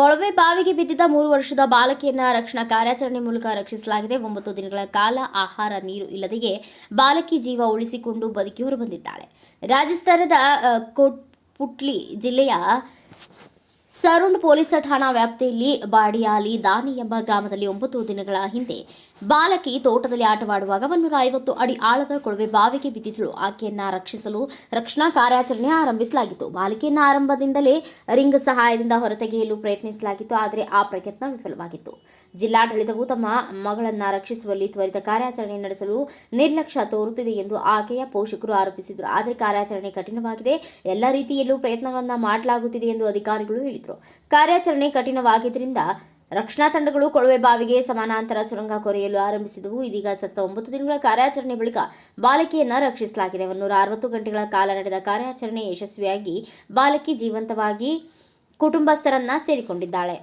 ಕೊಳವೆ ಬಾವಿಗೆ ಬಿದ್ದಿದ್ದ ಮೂರು ವರ್ಷದ ಬಾಲಕಿಯನ್ನ ರಕ್ಷಣಾ ಕಾರ್ಯಾಚರಣೆ ಮೂಲಕ ರಕ್ಷಿಸಲಾಗಿದೆ. ಒಂಬತ್ತು ದಿನಗಳ ಕಾಲ ಆಹಾರ, ನೀರು ಇಲ್ಲದೆಯೇ ಬಾಲಕಿ ಜೀವ ಉಳಿಸಿಕೊಂಡು ಬದುಕಿ ಹೊರಬಂದಿದ್ದಾಳೆ ರಾಜಸ್ಥಾನದ ಕೋಟ್, ಪುಟ್ಲಿ ಜಿಲ್ಲೆಯ ಸರುಣ್ ಪೊಲೀಸ್ ಠಾಣಾ ವ್ಯಾಪ್ತಿಯಲ್ಲಿ ಬಾಡಿಯಾಲಿ ದಾನಿ ಎಂಬ ಗ್ರಾಮದಲ್ಲಿ ಒಂಬತ್ತು ದಿನಗಳ ಹಿಂದೆ ಬಾಲಕಿ ತೋಟದಲ್ಲಿ ಆಟವಾಡುವಾಗ ಒಂದೂರ ಐವತ್ತು ಅಡಿ ಆಳದ ಕೊಳವೆ ಬಾವಿಗೆ ಬಿದ್ದಿದ್ದಳು. ಆಕೆಯನ್ನ ರಕ್ಷಿಸಲು ರಕ್ಷಣಾ ಕಾರ್ಯಾಚರಣೆ ಆರಂಭಿಸಲಾಗಿತ್ತು. ಬಾಲಕಿಯನ್ನ ಆರಂಭದಿಂದಲೇ ರಿಂಗ್ ಸಹಾಯದಿಂದ ಹೊರತೆಗೆಯಲು ಪ್ರಯತ್ನಿಸಲಾಗಿತ್ತು. ಆದರೆ ಆ ಪ್ರಯತ್ನ ವಿಫಲವಾಗಿತ್ತು. ಜಿಲ್ಲಾಡಳಿತವು ತಮ್ಮ ಮಗಳನ್ನ ರಕ್ಷಿಸುವಲ್ಲಿ ತ್ವರಿತ ಕಾರ್ಯಾಚರಣೆ ನಡೆಸಲು ನಿರ್ಲಕ್ಷ್ಯ ತೋರುತ್ತಿದೆ ಎಂದು ಆಕೆಯ ಪೋಷಕರು ಆರೋಪಿಸಿದರು. ಆದರೆ ಕಾರ್ಯಾಚರಣೆ ಕಠಿಣವಾಗಿದೆ. ಎಲ್ಲ ರೀತಿಯಲ್ಲೂ ಪ್ರಯತ್ನಗಳನ್ನು ಮಾಡಲಾಗುತ್ತಿದೆ ಎಂದು ಅಧಿಕಾರಿಗಳು ಹೇಳಿದರು. ಕಾರ್ಯಾಚರಣೆ ಕಠಿಣವಾಗಿದ್ದರಿಂದ ರಕ್ಷಣಾ ತಂಡಗಳು ಕೊಳವೆ ಬಾವಿಗೆ ಸಮಾನಾಂತರ ಸುರಂಗ ಕೊರೆಯಲು ಆರಂಭಿಸಿದವು. ಇದೀಗ ಸತತ ಒಂಬತ್ತು ದಿನಗಳ ಕಾರ್ಯಾಚರಣೆ ಬಳಿಕ ಬಾಲಕಿಯನ್ನು ರಕ್ಷಿಸಲಾಗಿದೆ. ಒಂದೂರ ಅರವತ್ತು ಗಂಟೆಗಳ ಕಾಲ ನಡೆದ ಕಾರ್ಯಾಚರಣೆ ಯಶಸ್ವಿಯಾಗಿ ಬಾಲಕಿ ಜೀವಂತವಾಗಿ ಕುಟುಂಬಸ್ಥರನ್ನ ಸೇರಿಕೊಂಡಿದ್ದಾಳೆ.